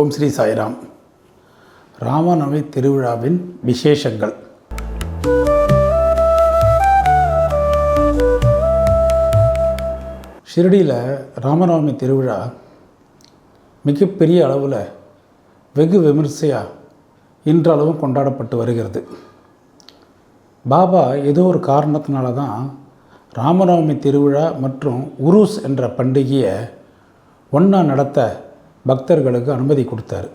ஓம் ஸ்ரீ சாய்ராம். ராமநவமி திருவிழாவின் விசேஷங்கள். ஷிரடியில் ராமநவமி திருவிழா மிகப்பெரிய அளவில் வெகு விமர்சையாக இன்றளவும் கொண்டாடப்பட்டு வருகிறது. பாபா ஏதோ ஒரு காரணத்தினால தான் ராமநவமி திருவிழா மற்றும் உருஸ் என்ற பண்டிகையை ஒன்றா நடத்த பக்தர்களுக்கு அனுமதி கொடுத்தாரு.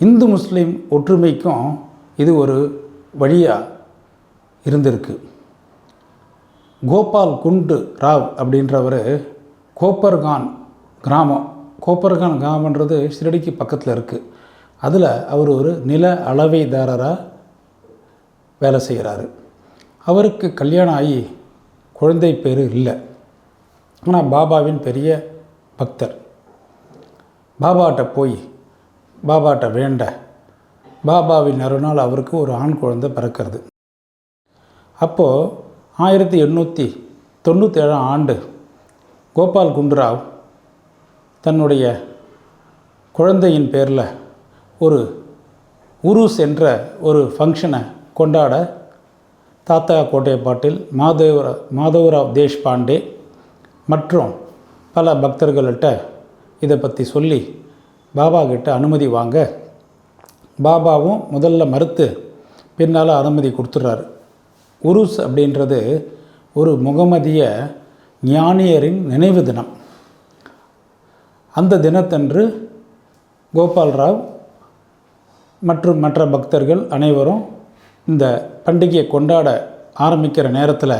இந்து முஸ்லீம் ஒற்றுமைக்கும் இது ஒரு வழியாக இருந்திருக்கு. கோபால் குண்டு ராவ் அப்படின்றவர் கோப்பர்கான் கிராமம். கோப்பர்கான் கிராமன்றது ஷிரடிக்கு பக்கத்தில் இருக்குது அதில் அவர் ஒரு நில அளவைதாரராக வேலை செய்கிறாரு அவருக்கு கல்யாணம் ஆகி குழந்தை பேர் இல்லை. ஆனால் பாபாவின் பெரிய பக்தர். பாபாட்ட போய் பாபாட்ட வேண்ட. பாபாவின் அருணால் அவருக்கு ஒரு ஆண் குழந்தை பிறக்கிறது. அப்போது ஆயிரத்தி எண்ணூற்றி தொண்ணூற்றேழாம் ஆண்டு கோபால் குண்டுராவ் தன்னுடைய குழந்தையின் பேரில் ஒரு உருஸ் என்ற ஒரு ஃபங்க்ஷனை கொண்டாட தாத்தா கோட்டை பாட்டில் மாதவ மாதவராவ் தேஷ்பாண்டே மற்றும் பல பக்தர்கள்ட்ட இதை பற்றி சொல்லி பாபா கிட்ட அனுமதி வாங்க. பாபாவும் முதல்ல மறுத்து பின்னால் அனுமதி கொடுத்துட்றாரு. உருஸ் அப்படின்றது ஒரு முகமதிய ஞானியரின் நினைவு தினம். அந்த தினத்தன்று கோபால்ராவ் மற்றும் மற்ற பக்தர்கள் அனைவரும் இந்த பண்டிகையை கொண்டாட ஆரம்பிக்கிற நேரத்தில்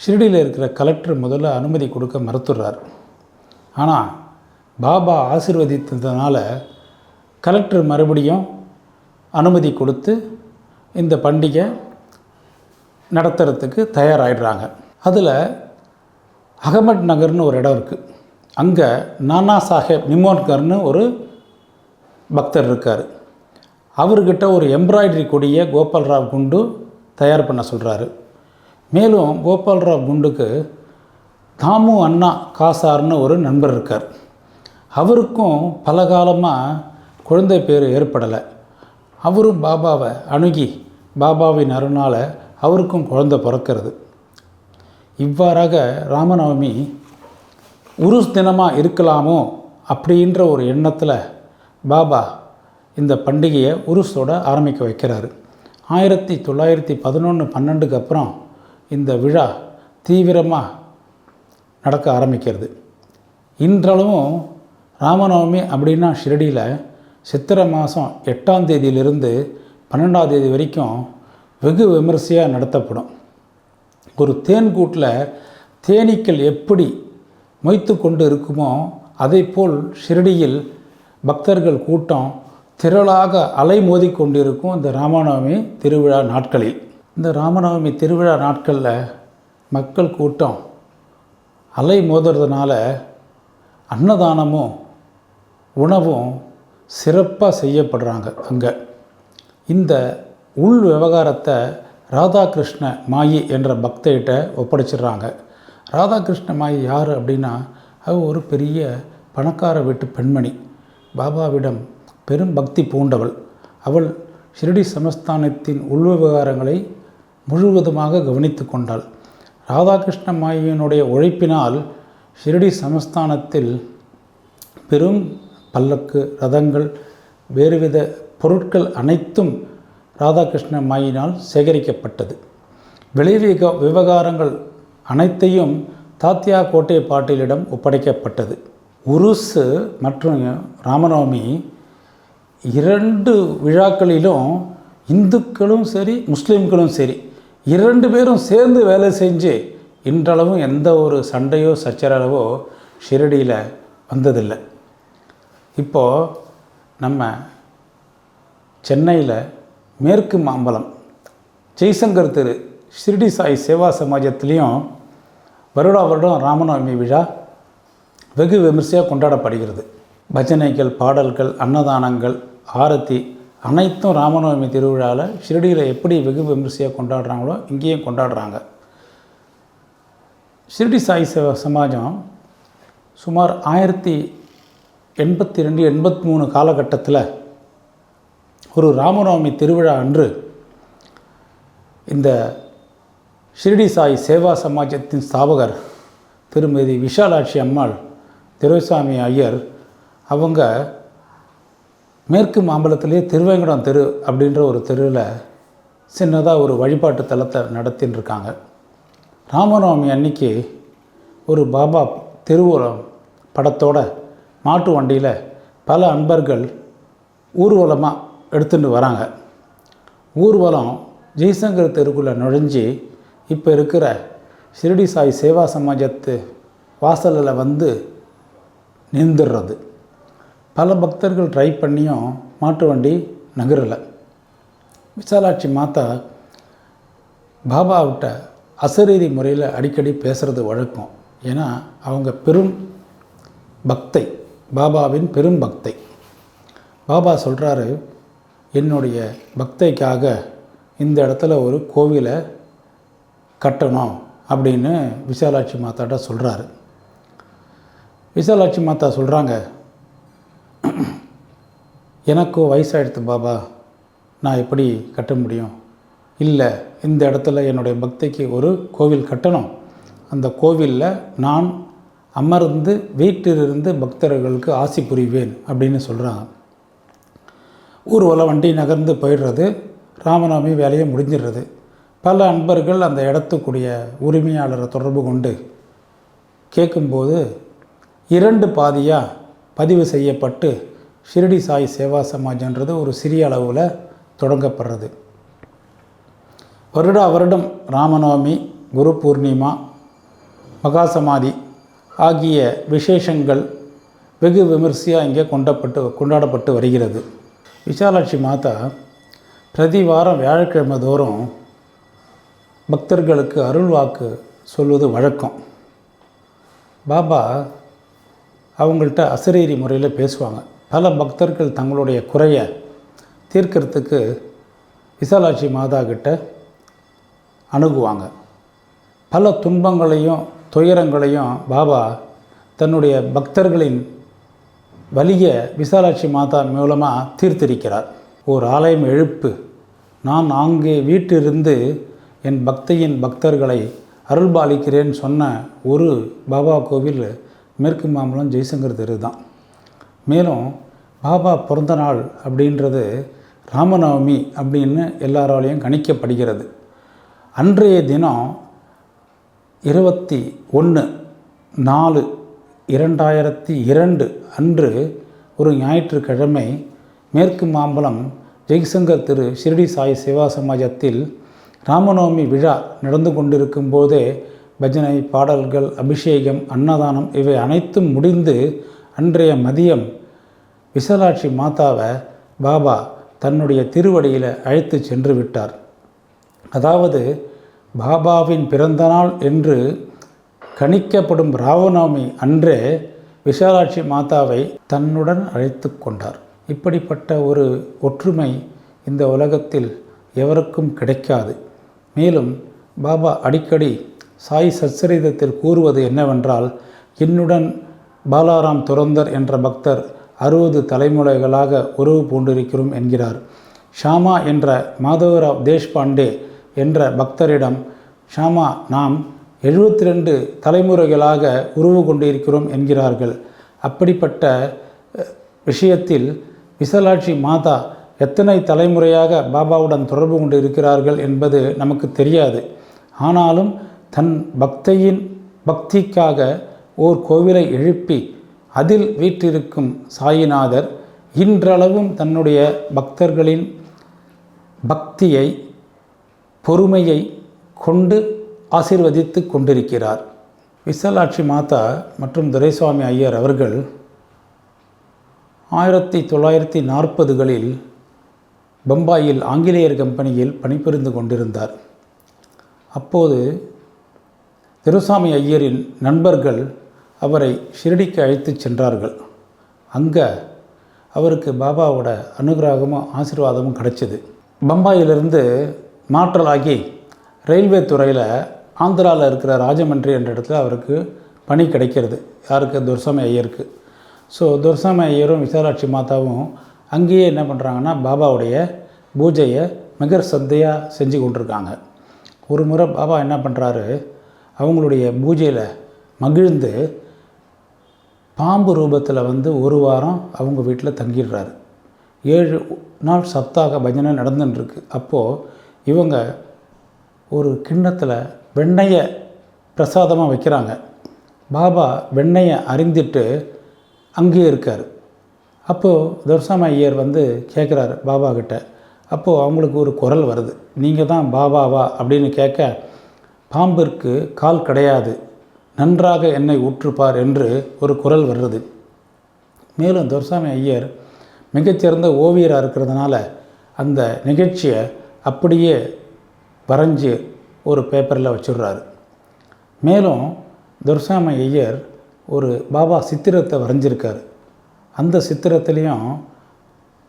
ஷிரடியில் இருக்கிற கலெக்டர் முதல்ல அனுமதி கொடுக்க மறுத்துடுறார். ஆனால் பாபா ஆசிர்வதித்ததுனால கலெக்டர் மறுபடியும் அனுமதி கொடுத்து இந்த பண்டிகை நடத்துறதுக்கு தயாராகிடுறாங்க அதில் அகமட் நகர்னு ஒரு இடம் இருக்குது அங்கே நானா சாஹேப் நிமோன்கர்னு ஒரு பக்தர் இருக்கார். அவர்கிட்ட ஒரு எம்ப்ராய்டரி கொடியை கோபால்ராவ் குண்டு தயார் பண்ண சொல்கிறாரு மேலும் கோபால்ராவ் குண்டுக்கு தாமு அண்ணா காசார்னு ஒரு நண்பர் இருக்கார். அவருக்கும் பல காலமாக குழந்தை பேர் ஏற்படலை. அவரும் பாபாவை அணுகி பாபாவின் அருணால் அவருக்கும் குழந்தை பிறக்கிறது. இவ்வாறாக ராமநவமி உருஸ் தினமாக இருக்கலாமோ அப்படின்ற ஒரு எண்ணத்தில் பாபா இந்த பண்டிகையை உருஸோட ஆரம்பிக்க வைக்கிறாரு. ஆயிரத்தி தொள்ளாயிரத்தி பதினொன்று பன்னெண்டுக்கு அப்புறம் இந்த விழா தீவிரமாக நடக்க ஆரம்பிக்கிறது. இன்றளவும் ராமநவமி அப்படின்னா ஷிரடியில் சித்திரை மாதம் எட்டாம் தேதியிலிருந்து பன்னெண்டாம் தேதி வரைக்கும் வெகு விமரிசையாக நடத்தப்படும். ஒரு தேன்கூட்டில் தேனீக்கள் எப்படி மொய்த்து கொண்டு இருக்குமோ போல் ஷிரடியில் பக்தர்கள் கூட்டம் திரளாக அலைமோதி கொண்டிருக்கும் இந்த ராமநவமி திருவிழா நாட்களில். இந்த ராமநவமி திருவிழா நாட்களில் மக்கள் கூட்டம் அலை மோதுறதுனால அன்னதானமும் உணவும் சிறப்பாக செய்யப்படுறாங்க அங்கே. இந்த உள் விவகாரத்தை ராதாகிருஷ்ண மாயி என்ற பக்தையிட்ட ஒப்படைச்சிடுறாங்க. ராதாகிருஷ்ண மாயி யார் அப்படின்னா அவ ஒரு பெரிய பணக்கார வீட்டு பெண்மணி. பாபாவிடம் பெரும் பக்தி பூண்டவள். அவள் ஷிரடி சமஸ்தானத்தின் உள் விவகாரங்களை முழுவதுமாக கவனித்து கொண்டாள். ராதாகிருஷ்ண மாயினுடைய உழைப்பினால் ஷிரடி சமஸ்தானத்தில் பெரும் பல்லக்கு ரதங்கள் வேறுவித பொருட்கள் அனைத்தும் ராதாகிருஷ்ண மாயினால் சேகரிக்கப்பட்டது. விளைவிக விவகாரங்கள் அனைத்தையும் தாத்தியா கோட்டை பாட்டிலிடம் ஒப்படைக்கப்பட்டது. உருசு மற்றும் ராமநவமி இரண்டு விழாக்களிலும் இந்துக்களும் சரி முஸ்லீம்களும் சரி இரண்டு பேரும் சேர்ந்து வேலை செஞ்சு இன்றளவும் எந்த ஒரு சண்டையோ சச்சரவோ ஷிரடியில் வந்ததில்லை. இப்போது நம்ம சென்னையில் மேற்கு மாம்பலம் ஜெய்சங்கர் திரு ஷிர்டி சாய் சேவா சமாஜத்துலேயும் வருடா வருடம் ராமநவமி விழா வெகு விமர்சையாக கொண்டாடப்படுகிறது. பஜனைகள் பாடல்கள் அன்னதானங்கள் ஆரத்தி அனைத்தும் ராமநவமி திருவிழாவில் ஷிரடியில் எப்படி வெகு விமர்சையாக கொண்டாடுறாங்களோ இங்கேயும் கொண்டாடுறாங்க. ஷிர்டி சாய் சேவா சமாஜம் சுமார் ஆயிரத்தி எண்பத்தி ரெண்டு எண்பத்தி மூணு காலகட்டத்தில் ஒரு ராமநவமி திருவிழா அன்று இந்த ஷிரடி சாய் சேவா சமாஜத்தின் ஸ்தாபகர் திருமதி விஷாலாட்சி அம்மாள் துரைசாமி ஐயர் அவங்க மேற்கு மாம்பலத்திலே திருவேங்கடம் தெரு அப்படின்ற ஒரு தெருவில் சின்னதாக ஒரு வழிபாட்டு தலத்தை நடத்தின்னு இருக்காங்க ராமநவமி அன்னைக்கு ஒரு பாபா திருவுரம் படத்தோட மாட்டு வண்டியில் பல அன்பர்கள் ஊர்வலமாக எடுத்துகிட்டு வராங்க. ஊர்வலம் ஜெய்சங்கர் தெருக்குள்ளே நுழைஞ்சி இப்போ இருக்கிற ஷிரடி சாய் சேவா சமாஜத்து வாசலில் வந்து நின்றுடுறது பல பக்தர்கள் ட்ரை பண்ணியும் மாட்டு வண்டி நகரலை. விசாலாட்சி மாதா பாபாவிட்ட அசரீரி முறையில் அடிக்கடி பேசுகிறது வழக்கம். ஏன்னா அவங்க பெரும் பக்தை. பாபாவின் பெரும் பக்தை. பாபா சொல்கிறாரு என்னுடைய பக்தைக்காக இந்த இடத்துல ஒரு கோவிலை கட்டணும் அப்படின்னு விசாலாட்சி மாதாட்ட சொல்கிறாரு விசாலாட்சி மாதா சொல்கிறாங்க எனக்கும் வயசாகிடுது பாபா நான் எப்படி கட்ட முடியும்? இல்லை இந்த இடத்துல என்னுடைய பக்திக்கு ஒரு கோவில் கட்டணும். அந்த கோவிலில் நான் அமர்ந்து வீட்டிலிருந்து பக்தர்களுக்கு ஆசி புரிவேன் அப்படின்னு சொல்கிறாங்க ஊர்வலம் வண்டி நகர்ந்து போயிடுறது ராமநவமி வேலையை முடிஞ்சிடுறது. பல அன்பர்கள் அந்த இடத்துக்குரிய உரிமையாளரை தொடர்பு கொண்டு கேட்கும்போது இரண்டு பாதியாக பதிவு செய்யப்பட்டு ஷிரடி சாய் சேவா சமாஜன்றது ஒரு சிறிய அளவில் தொடங்கப்படுறது. வருடா வருடம் ராமநவமி குரு பூர்ணிமா மகாசமாதி ஆகிய விசேஷங்கள் வெகு விமர்சையாக இங்கே கொண்டப்பட்டு கொண்டாடப்பட்டு வருகிறது. விசாலாட்சி மாதா பிரதி வாரம் வியாழக்கிழமை தோறும் பக்தர்களுக்கு அருள் வாக்கு சொல்வது வழக்கம். பாபா அவங்கள்ட்ட அசரீரி முறையில் பேசுவாங்க. பல பக்தர்கள் தங்களுடைய குறையை தீர்க்கிறதுக்கு விசாலாட்சி மாதா கிட்ட அணுகுவாங்க. பல துன்பங்களையும் துயரங்களையும் பாபா தன்னுடைய பக்தர்களின் வலிய விசாலாட்சி மாதா மூலமாக தீர்த்திருக்கிறார். ஓர் ஆலயம் எழுப்பு. நான் அங்கே வீட்டிலிருந்து என் பக்தியின் பக்தர்களை அருள்பாலிக்கிறேன் சொன்ன ஒரு பாபா கோவில் மேற்கு மாம்பலம் ஜெய்சங்கர் தெரு தான். மேலும் பாபா பிறந்த நாள் அப்படின்றது ராமநவமி அப்படின்னு எல்லாராலையும் கணிக்கப்படுகிறது. அன்றைய தினம் இருபத்தி ஒன்று நாலு இரண்டாயிரத்தி இரண்டு அன்று ஒரு ஞாயிற்றுக்கிழமை மேற்கு மாம்பலம் ஜெய்சங்கர் திரு ஷிரடி சாய் சேவா சமாஜத்தில் ராமநவமி விழா நடந்து கொண்டிருக்கும் போதே பஜனை பாடல்கள் அபிஷேகம் அன்னதானம் இவை அனைத்தும் முடிந்து அன்றைய மதியம் விசாலாட்சி மாதாவை பாபா தன்னுடைய திருவடியில் அழைத்து சென்று விட்டார். அதாவது பாபாவின் பிறந்தநாள் என்று கணிக்கப்படும் ராவநவமி அன்றே விசாலாட்சி மாதாவை தன்னுடன் அழைத்து கொண்டார். இப்படிப்பட்ட ஒரு ஒற்றுமை இந்த உலகத்தில் எவருக்கும் கிடைக்காது. மேலும் பாபா அடிக்கடி சாய் சச்சரிதத்தில் கூறுவது என்னவென்றால் என்னுடன் பாலாராம் துரந்தர் என்ற பக்தர் அறுபது தலைமுறைகளாக உறவு பூண்டிருக்கிறோம் என்கிறார். ஷாமா என்ற மாதவராவ் தேஷ்பாண்டே என்ற பக்தரிடம் ஷாமா நாம் எழுபத்தி ரெண்டு தலைமுறைகளாக உருவு கொண்டிருக்கிறோம் என்கிறார்கள். அப்படிப்பட்ட விஷயத்தில் விசலாட்சி மாதா எத்தனை தலைமுறையாக பாபாவுடன் தொடர்பு கொண்டு இருக்கிறார்கள் என்பது நமக்கு தெரியாது. ஆனாலும் தன் பக்தையின் பக்திக்காக ஓர் கோவிலை எழுப்பி அதில் வீற்றிருக்கும் சாயிநாதர் இன்றளவும் தன்னுடைய பக்தர்களின் பக்தியை பொறுமையை கொண்டு ஆசிர்வதித்து கொண்டிருக்கிறார். விசலாட்சி மாதா மற்றும் துரைசுவாமி ஐயர் அவர்கள் ஆயிரத்தி தொள்ளாயிரத்தி நாற்பதுகளில் பம்பாயில் ஆங்கிலேயர் கம்பெனியில் பணிபுரிந்து கொண்டிருந்தார். அப்போது திருசாமி ஐயரின் நண்பர்கள் அவரை ஷிரடிக்கு அழைத்துச் சென்றார்கள். அங்கே அவருக்கு பாபாவோட அனுகிரகமும் ஆசீர்வாதமும் கிடைச்சிது. பம்பாயிலிருந்து மாற்றலாகி ரயில்வே துறையில் ஆந்திராவில் இருக்கிற ராஜமன்றி என்ற இடத்துல அவருக்கு பணி கிடைக்கிறது. யாருக்கு? துர்சாமி ஐயருக்கு. ஸோ துர்சாமி ஐயரும் விசாலாட்சி மாதாவும் அங்கேயே என்ன பண்ணுறாங்கன்னா பாபாவுடைய பூஜையை மிக சத்தையாக செஞ்சு கொண்டிருக்காங்க. ஒரு முறை பாபா என்ன பண்ணுறாரு அவங்களுடைய பூஜையில் மகிழ்ந்து பாம்பு ரூபத்தில் வந்து ஒரு வாரம் அவங்க வீட்டில் தங்கிடுறாரு. ஏழு நாள் சப்தாக பஜனை நடந்துட்டுருக்கு அப்போது இவங்க ஒரு கிண்ணத்தில் வெண்ணெயை பிரசாதமாக வைக்கிறாங்க. பாபா வெண்ணெயை அறிந்திட்டு அங்கேயே இருக்கார். அப்போது துர்சாம ஐயர் வந்து கேட்குறாரு பாபா கிட்ட. அப்போது அவங்களுக்கு ஒரு குரல் வருது. நீங்கள் தான் பாபாவா? அப்படின்னு கேட்க பாம்பிற்கு கால் கிடையாது. நன்றாக என்னை ஊற்றுப்பார் என்று ஒரு குரல் வருது. மேலும் துர்சாமி ஐயர் மிகச்சிறந்த ஓவியராக இருக்கிறதுனால அந்த நிகழ்ச்சியை அப்படியே வரைஞ்சி ஒரு பேப்பரில் வச்சுடுறாரு. மேலும் துர்சாம ஐயர் ஒரு பாபா சித்திரத்தை வரைஞ்சிருக்கார். அந்த சித்திரத்துலேயும்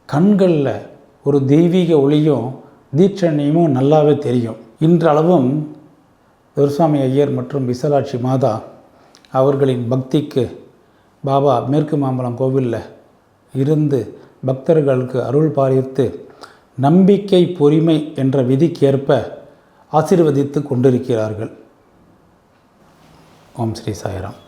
கண்களில் ஒரு தெய்வீக ஒளியும் தீட்சண்யமும் நல்லாவே தெரியும். இன்றளவும் துர்சாமி ஐயர் மற்றும் விசாலாட்சி மாதா அவர்களின் பக்திக்கு பாபா மேற்கு மாம்பலம் கோவிலில் இருந்து பக்தர்களுக்கு அருள் பாலித்து நம்பிக்கை பொறுமை என்ற விதிக்கேற்ப ஆசீர்வதித்து கொண்டிருக்கிறார்கள். ஓம் ஸ்ரீ சாய்ராம்.